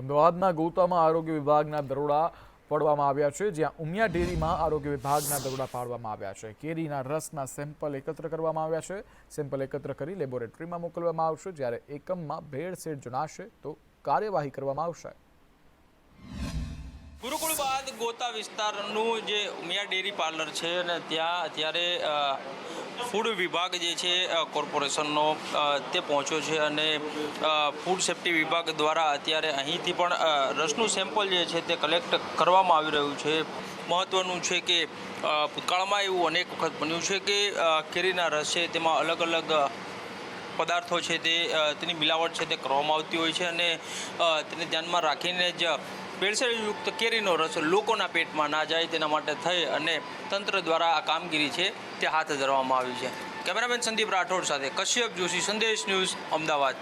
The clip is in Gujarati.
અમદાવાદના ગોતામાં આરોગ્ય વિભાગના દરોડા પાડવામાં આવ્યા છે, જ્યાં ઉમિયા ડેરીમાં આરોગ્ય વિભાગના દરોડા પાડવામાં આવ્યા છે. કેરીના રસના સેમ્પલ એકત્ર કરવામાં આવ્યા છે. સેમ્પલ એકત્ર કરી લેબોરેટરીમાં મોકલવામાં આવશે. જ્યારે એકમમાં ભેળસેળ જણાશે, તો કાર્યવાહી કરવામાં આવશે. ગુરુકુળ બાદ ગોતા વિસ્તારનું જે ઉમિયા ડેરી પાર્લર છે, અને ત્યાં અત્યારે ફૂડ વિભાગ જે છે કોર્પોરેશનનો તે પહોંચ્યો છે અને ફૂડ સેફ્ટી વિભાગ દ્વારા અત્યારે અહીંથી પણ રસનું સેમ્પલ જે છે તે કલેક્ટ કરવામાં આવી રહ્યું છે. મહત્ત્વનું છે કે ભૂતકાળમાં એવું અનેક વખત બન્યું છે કે કેરીના રસ છે તેમાં અલગ અલગ પદાર્થો છે તે તેની મિલાવટ છે તે કરવામાં આવતી હોય છે અને તેને ધ્યાનમાં રાખીને જ ભેળસેળયુક્ત કેરીનો રસ લોકોના પેટમાં ના જાય તેના માટે થઈ અને તંત્ર દ્વારા આ કામગીરી છે તે હાથ ધરવામાં આવી છે. કેમેરામેન સંદીપ રાઠોડ સાથે કશ્યપ જોશી, સંદેશ ન્યૂઝ, અમદાવાદ.